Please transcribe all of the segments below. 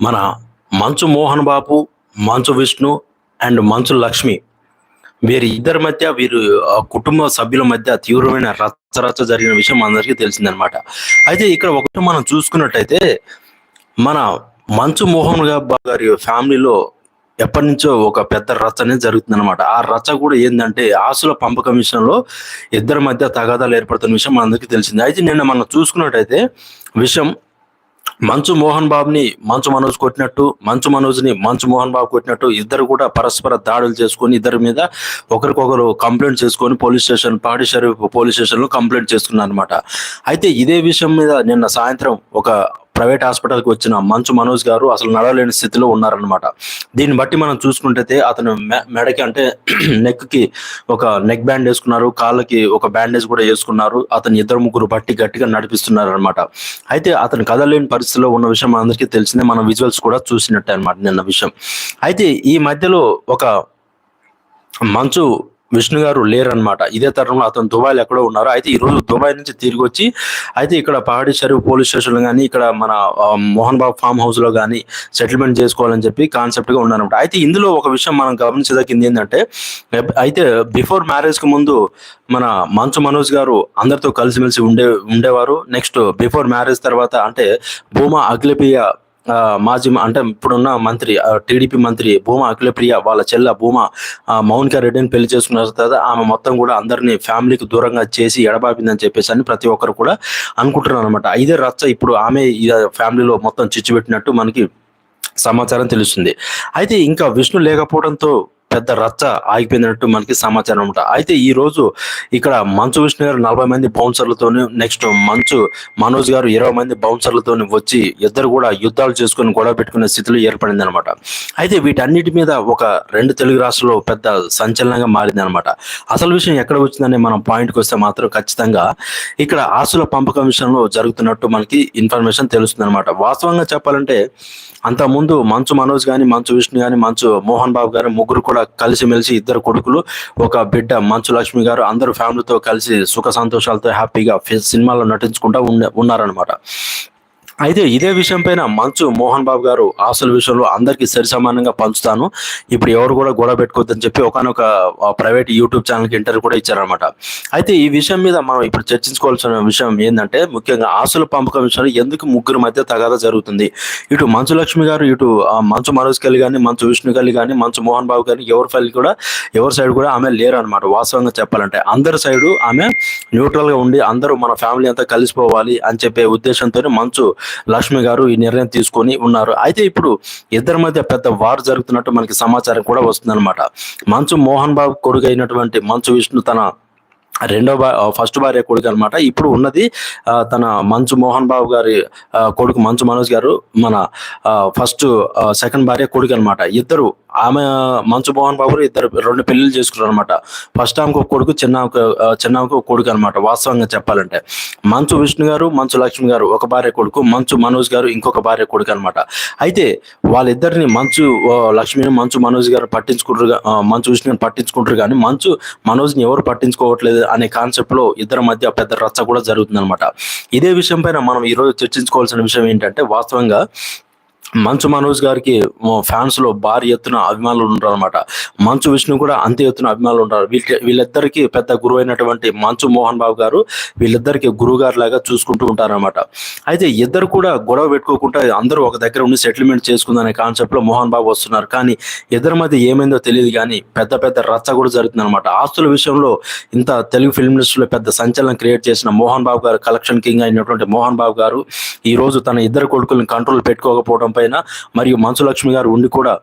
మన మంచు మోహన్ బాబు మంచు విష్ణు అండ్ మంచు లక్ష్మి. వీరి ఇద్దరి మధ్య వీరు కుటుంబ సభ్యుల మధ్య తీవ్రమైన రచ్చరచ్చ జరిగిన విషయం అందరికీ తెలిసిందనమాట అయితే ఇక్కడ ఒకటి మనం చూసుకున్నట్టయితే మన మంచు మోహన్ బాబు గారి ఫ్యామిలీలో ఎప్పటి నుంచో ఒక పెద్ద రచ్చ అనేది జరుగుతుంది అనమాట ఆ రచ్చ కూడా ఏంటంటే ఆస్తుల పంపకం విషయంలో ఇద్దరి మధ్య తగాదాలు ఏర్పడుతున్న విషయం మనందరికీ తెలిసింది. అయితే నిన్న మనం చూసుకున్నట్టయితే విషయం మంచు మోహన్ బాబుని మంచు మనోజ్ కొట్టినట్టు మంచు మనోజ్ని మంచు మోహన్ బాబు కొట్టినట్టు ఇద్దరు కూడా పరస్పర దాడులు చేసుకొని ఇద్దరి మీద ఒకరికొకరు కంప్లైంట్ చేసుకొని పోలీస్ స్టేషన్ పాడి షరీఫ్ పోలీస్ స్టేషన్లో కంప్లైంట్ చేసుకున్నారు అనమాట అయితే ఇదే విషయం మీద నిన్న సాయంత్రం ఒక ప్రైవేట్ హాస్పిటల్కి వచ్చిన మంచు మనోజ్ గారు అసలు నడవలేని స్థితిలో ఉన్నారనమాట దీన్ని బట్టి మనం చూసుకుంటే అతను మె- మెడకి అంటే నెక్కి ఒక నెక్ బ్యాండ్ వేసుకున్నారు కాళ్ళకి ఒక బ్యాండేజ్ కూడా వేసుకున్నారు అతను ఇద్దరు ముగ్గురు బట్టి గట్టిగా నడిపిస్తున్నారు అనమాట అయితే అతను కదలేని పరిస్థితిలో ఉన్న విషయం అందరికీ తెలిసిందే మనం విజువల్స్ కూడా చూసినట్టే అనమాట నిన్న విషయం. అయితే ఈ మధ్యలో ఒక మంచు విష్ణు గారు లేరనమాట ఇదే తరంలో అతను దుబాయ్లో ఎక్కడో ఉన్నారు. అయితే ఈ రోజు దుబాయ్ నుంచి తిరిగి వచ్చి అయితే ఇక్కడ పహాడి షరీఫ్ పోలీస్ స్టేషన్లో కానీ ఇక్కడ మన మోహన్ బాబు ఫామ్ హౌస్లో కానీ సెటిల్మెంట్ చేసుకోవాలని చెప్పి కాన్సెప్ట్గా ఉన్నారనమాట అయితే ఇందులో ఒక విషయం మనం గమనించదగింది ఏంటంటే అయితే బిఫోర్ మ్యారేజ్కి ముందు మన మంచు మనోజ్ గారు అందరితో కలిసిమెలిసి ఉండే ఉండేవారు. నెక్స్ట్ బిఫోర్ మ్యారేజ్ తర్వాత అంటే భూమా అఖిలప్రియ మాజీ అంటే ఇప్పుడున్న మంత్రి టీడీపీ మంత్రి భూమా అఖిలప్రియ వాళ్ళ చెల్ల భూమా ఆ, మౌనిక రెడ్డిని పెళ్ళి చేసుకున్న తర్వాత ఆమె మొత్తం కూడా అందరినీ ఫ్యామిలీకి దూరంగా చేసి ఎడబాపిందని చెప్పేసి అని ప్రతి ఒక్కరు కూడా అనుకుంటున్నారు అనమాట ఇదే రచ్చ ఇప్పుడు ఆమె ఈ ఫ్యామిలీలో మొత్తం చిచ్చు పెట్టినట్టు మనకి సమాచారం తెలుస్తుంది. అయితే ఇంకా విష్ణు లేకపోవడంతో పెద్ద రచ్చ ఆగిపోయినట్టు మనకి సమాచారం అనమాట అయితే ఈ రోజు ఇక్కడ మంచు విష్ణు గారు నలభై మంది బౌన్సర్లతోని నెక్స్ట్ మంచు మనోజ్ గారు ఇరవై మంది బౌన్సర్లతోని వచ్చి ఇద్దరు కూడా యుద్ధాలు చేసుకుని గొడవ పెట్టుకునే స్థితిలో ఏర్పడింది అనమాట అయితే వీటన్నిటి మీద ఒక రెండు తెలుగు రాష్ట్రాల్లో పెద్ద సంచలనంగా మారింది అనమాట అసలు విషయం ఎక్కడ వచ్చిందనే మనం పాయింట్కి వస్తే మాత్రం ఖచ్చితంగా ఇక్కడ ఆస్తుల పంపకం విషయంలో జరుగుతున్నట్టు మనకి ఇన్ఫర్మేషన్ తెలుస్తుంది అనమాట వాస్తవంగా చెప్పాలంటే అంతకుముందు మంచు మనోజ్ కానీ మంచు విష్ణు కానీ మంచు మోహన్ బాబు గారు ముగ్గురు కూడా కలిసిమెలిసి ఇద్దరు కొడుకులు ఒక బిడ్డ మంచు లక్ష్మి గారు అందరూ ఫ్యామిలీతో కలిసి సుఖ సంతోషాలతో హ్యాపీగా సినిమాల్లో సినిమాలో నటించుకుంటూ ఉన్నారనమాట అయితే ఇదే విషయం పైన మంచు మోహన్ బాబు గారు ఆస్తుల విషయంలో అందరికీ సరి సమానంగా పంచుతాను. ఇప్పుడు ఎవరు కూడా గొడవ పెట్టుకోవద్దని చెప్పి ఒకనొక ప్రైవేట్ యూట్యూబ్ ఛానల్కి ఇంటర్వ్యూ కూడా ఇచ్చారనమాట అయితే ఈ విషయం మీద మనం ఇప్పుడు చర్చించుకోవాల్సిన విషయం ఏంటంటే ముఖ్యంగా ఆస్తుల పంపకం విషయంలో ఎందుకు ముగ్గురు మధ్య తగాదా జరుగుతుంది? ఇటు మంచు లక్ష్మి గారు ఇటు ఆ, మంచు మనోజ్ కలి కానీ మంచు విష్ణు కలి కానీ మంచు మోహన్ బాబు కానీ ఎవరి ఫైల్ కూడా ఎవరి సైడ్ కూడా ఆమె లేరు అనమాట వాస్తవంగా చెప్పాలంటే. అందరి సైడు ఆమె న్యూట్రల్గా ఉండి అందరూ మన ఫ్యామిలీ అంతా కలిసిపోవాలి అని చెప్పే ఉద్దేశంతో మంచు లక్ష్మి గారు ఈ నిర్ణయం తీసుకొని ఉన్నారు. అయితే ఇప్పుడు ఇద్దరి మధ్య పెద్ద వార్ జరుగుతున్నట్టు మనకి సమాచారం కూడా వస్తుందన్నమాట. మంచు మోహన్ బాబు కొడుకు అయినటువంటి మంచు విష్ణు తన రెండో ఫస్ట్ భార్య కొడుకు అనమాట ఇప్పుడు ఉన్నది తన మంచు మోహన్ బాబు గారి ఆ, కొడుకు మంచు మనోజ్ గారు మన ఫస్ట్ సెకండ్ భార్య కొడుకు అనమాట ఇద్దరు ఆమె మంచు మోహన్ బాబు ఇద్దరు రెండు పెళ్ళిళ్ళు చేసుకున్నారు అనమాట ఫస్ట్ ఆమెకు ఒక కొడుకు చిన్న చిన్నకు ఒక కొడుకు అనమాట వాస్తవంగా చెప్పాలంటే. మంచు విష్ణు గారు మంచు లక్ష్మి గారు ఒక భార్య కొడుకు మంచు మనోజ్ గారు ఇంకొక భార్య కొడుకు అనమాట అయితే వాళ్ళిద్దరిని మంచు లక్ష్మిని మంచు మనోజ్ గారు పట్టించుకుంటారు మంచు విష్ణుని పట్టించుకుంటారు కానీ మంచు మనోజ్ని ఎవరు పట్టించుకోవట్లేదు అనే కాన్సెప్ట్లో ఇద్దరి మధ్య పెద్ద రచ్చ కూడా జరుగుతుంది అనమాట ఇదే విషయం పైన మనం ఈ రోజు చర్చించుకోవాల్సిన విషయం ఏంటంటే వాస్తవంగా మంచు మనోజ్ గారికి ఫ్యాన్స్లో భారీ ఎత్తున అభిమానులు ఉంటారు అనమాట మంచు విష్ణు కూడా అంతే ఎత్తున అభిమానులు ఉంటారు. వీళ్ళ వీళ్ళిద్దరికి పెద్ద గురువు అయినటువంటి మంచు మోహన్ బాబు గారు వీళ్ళిద్దరికి గురువు గారు లాగా చూసుకుంటూ ఉంటారనమాట అయితే ఇద్దరు కూడా గొడవ పెట్టుకోకుండా అందరూ ఒక దగ్గర ఉండి సెటిల్మెంట్ చేసుకుందనే కాన్సెప్ట్లో మోహన్ బాబు వస్తున్నారు. కానీ ఇద్దరి మధ్య ఏమైందో తెలియదు కానీ పెద్ద పెద్ద రచ్చ కూడా జరుగుతుంది అనమాట ఆస్తుల విషయంలో ఇంత తెలుగు ఫిల్మ్ ఇండస్ట్రీలో పెద్ద సంచలనం క్రియేట్ చేసిన మోహన్ బాబు గారు కలెక్షన్ కింగ్ అయినటువంటి మోహన్ బాబు గారు ఈ రోజు తన ఇద్దరు కొడుకులను కంట్రోల్ పెట్టుకోకపోవడం పైన మరియు మంచు లక్ష్మి గారు ఉండి కూడా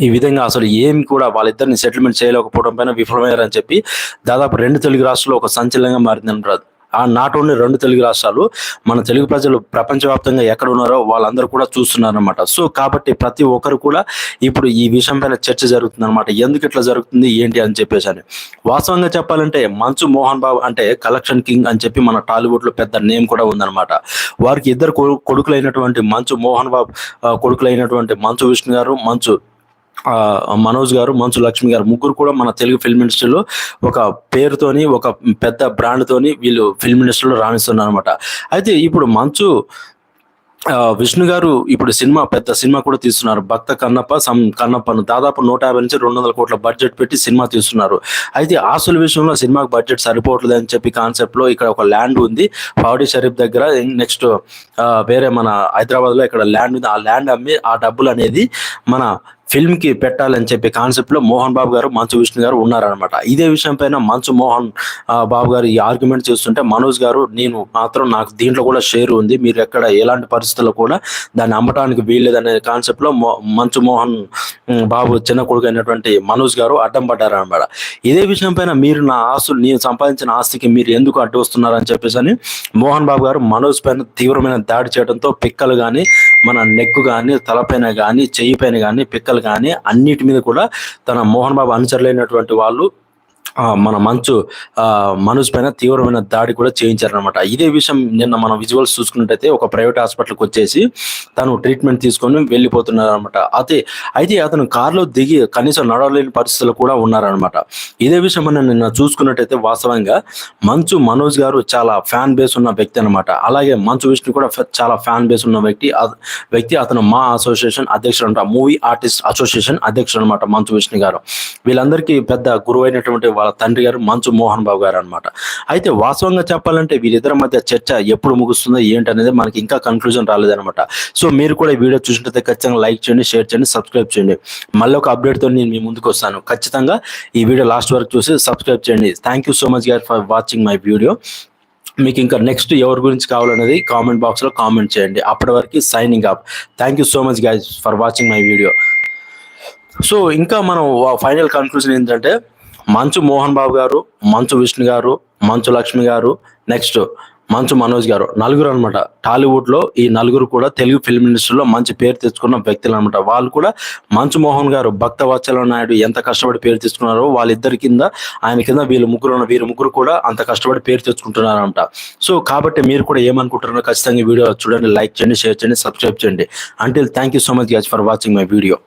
ఈ విధంగా అసలు ఏమి కూడా వాళ్ళిద్దరిని సెటిల్మెంట్ చేయలేకపోవడం పైన విఫలమయ్యారని చెప్పి దాదాపు రెండు తెలుగు రాష్ట్రాల్లో ఒక సంచలనంగా మారిందని రాదు. ఆ నాట్ ఓన్లీ రెండు తెలుగు రాష్ట్రాలు మన తెలుగు ప్రజలు ప్రపంచవ్యాప్తంగా ఎక్కడ ఉన్నారో వాళ్ళందరూ కూడా చూస్తున్నారు అనమాట సో కాబట్టి ప్రతి ఒక్కరు కూడా ఇప్పుడు ఈ విషయం పైన చర్చ జరుగుతుంది అనమాట ఎందుకు ఇట్లా జరుగుతుంది ఏంటి అని చెప్పేసి అని. వాస్తవంగా చెప్పాలంటే మంచు మోహన్ బాబు అంటే కలెక్షన్ కింగ్ అని చెప్పి మన టాలీవుడ్లో పెద్ద నేమ్ కూడా ఉందన్నమాట. వారికి ఇద్దరు కొడుకులైనటువంటి మంచు మోహన్ బాబు కొడుకులైనటువంటి మంచు విష్ణు గారు మంచు మనోజ్ గారు మంచు లక్ష్మి గారు ముగ్గురు కూడా మన తెలుగు ఫిల్మ్ ఇండస్ట్రీలో ఒక పేరుతోని ఒక పెద్ద బ్రాండ్ తోని వీళ్ళు ఫిల్మ్ ఇండస్ట్రీలో రాణిస్తున్నారు అనమాట అయితే ఇప్పుడు మంచు విష్ణు గారు ఇప్పుడు సినిమా పెద్ద సినిమా కూడా తీస్తున్నారు. భక్త కన్నప్ప సమ్ కన్నప్పను దాదాపు నూట యాభై నుంచి రెండు వందల కోట్ల బడ్జెట్ పెట్టి సినిమా తీస్తున్నారు. అయితే ఆస్తుల విషయంలో సినిమాకి బడ్జెట్ సరిపోవట్లేదు అని చెప్పి కాన్సెప్ట్లో ఇక్కడ ఒక ల్యాండ్ ఉంది. పావడి షరీఫ్ దగ్గర నెక్స్ట్ వేరే మన హైదరాబాద్లో ఇక్కడ ల్యాండ్ ఉంది. ఆ ల్యాండ్ అమ్మి ఆ డబ్బులు అనేది మన ఫిల్మ్కి పెట్టాలని చెప్పి కాన్సెప్ట్లో మోహన్ బాబు గారు మంచు విష్ణు గారు ఉన్నారనమాట ఇదే విషయం పైన మంచు మోహన్ ఆ, బాబు గారు ఈ ఆర్గ్యుమెంట్ చేస్తుంటే మనోజ్ గారు నేను మాత్రం నాకు దీంట్లో కూడా షేర్ ఉంది. మీరు ఎక్కడ ఎలాంటి పరిస్థితుల్లో కూడా దాన్ని అమ్మటానికి వీల్లేదనే కాన్సెప్ట్లో మో- మంచు మోహన్ బాబు చిన్న కొడుకు అయినటువంటి మనోజ్ గారు అడ్డం పడ్డారనమాట ఇదే విషయం పైన మీరు నా ఆస్తులు నేను సంపాదించిన ఆస్తికి మీరు ఎందుకు అడ్డు వస్తున్నారని చెప్పేసి అని మోహన్ బాబు గారు మనోజ్ పైన తీవ్రమైన దాడి చేయడంతో పిక్కలు కానీ మన నెక్ కానీ తలపైన కానీ చెయ్యి పైన కానీ పిక్కలు కానీ అన్నిటి మీద కూడా తన మోహన్ బాబు అనుచరులైనటువంటి వాళ్ళు మన మంచు ఆ, మనోజ్ పైన తీవ్రమైన దాడి కూడా చేయించారనమాట ఇదే విషయం నిన్న మనం విజువల్స్ చూసుకున్నట్టయితే ఒక ప్రైవేట్ హాస్పిటల్కి వచ్చేసి తను ట్రీట్మెంట్ తీసుకొని వెళ్ళిపోతున్నారు అనమాట అయితే అయితే అతను కారులో దిగి కనీసం నడవలేని పరిస్థితులు కూడా ఉన్నారనమాట ఇదే విషయం మనం నిన్న చూసుకున్నట్టయితే వాస్తవంగా మంచు మనోజ్ గారు చాలా ఫ్యాన్ బేస్ ఉన్న వ్యక్తి అనమాట అలాగే మంచు విష్ణు కూడా చాలా ఫ్యాన్ బేస్ ఉన్న వ్యక్తి వ్యక్తి అతను మా అసోసియేషన్ అధ్యక్షుడు అనమాట మూవీ ఆర్టిస్ట్ అసోసియేషన్ అధ్యక్షుడు అనమాట మంచు విష్ణు గారు. వీళ్ళందరికీ పెద్ద గురువైనటువంటి వాళ్ళ తండ్రి గారు మంచు మోహన్ బాబు గారు అనమాట అయితే వాస్తవంగా చెప్పాలంటే వీరిద్దరి మధ్య చర్చ ఎప్పుడు ముగుస్తుందో ఏంటనేది మనకి ఇంకా కన్క్లూజన్ రాలేదనమాట సో మీరు కూడా వీడియో చూసినట్లయితే ఖచ్చితంగా లైక్ చేయండి షేర్ చేయండి సబ్స్క్రైబ్ చేయండి. మళ్ళీ ఒక అప్డేట్తో నేను మీ ముందుకు వస్తాను. ఖచ్చితంగా ఈ వీడియో లాస్ట్ వరకు చూసి సబ్స్క్రైబ్ చేయండి. థ్యాంక్ యూ సో మచ్ గారు ఫర్ వాచింగ్ మై వీడియో మీకు ఇంకా నెక్స్ట్ ఎవరి గురించి కావాలనేది కామెంట్ బాక్స్లో కామెంట్ చేయండి. అప్పటి వరకు signing up thank you so much guys for watching my video so ఇంకా మనం ఫైనల్ కన్క్లూజన్ ఏంటంటే మంచు మోహన్ బాబు గారు మంచు విష్ణు గారు మంచు లక్ష్మి గారు నెక్స్ట్ మంచు మనోజ్ గారు. నలుగురు అనమాట టాలీవుడ్లో ఈ నలుగురు కూడా తెలుగు ఫిల్మ్ ఇండస్ట్రీలో మంచి పేరు తెచ్చుకున్న వ్యక్తులు అనమాట వాళ్ళు కూడా మంచు మోహన్ గారు భక్త వత్సల నాయుడు ఎంత కష్టపడి పేరు తెచ్చుకున్నారో వాళ్ళిద్దరి కింద ఆయన కింద వీళ్ళు ముగ్గురు ఉన్న వీరు ముగ్గురు కూడా అంత కష్టపడి పేరు తెచ్చుకుంటున్నారు అనమాట సో కాబట్టి మీరు కూడా ఏమనుకుంటున్నారో ఖచ్చితంగా వీడియో చూడండి లైక్ చేయండి షేర్ చేయండి సబ్స్క్రైబ్ చేయండి. అంటే thank you so much guys for watching my video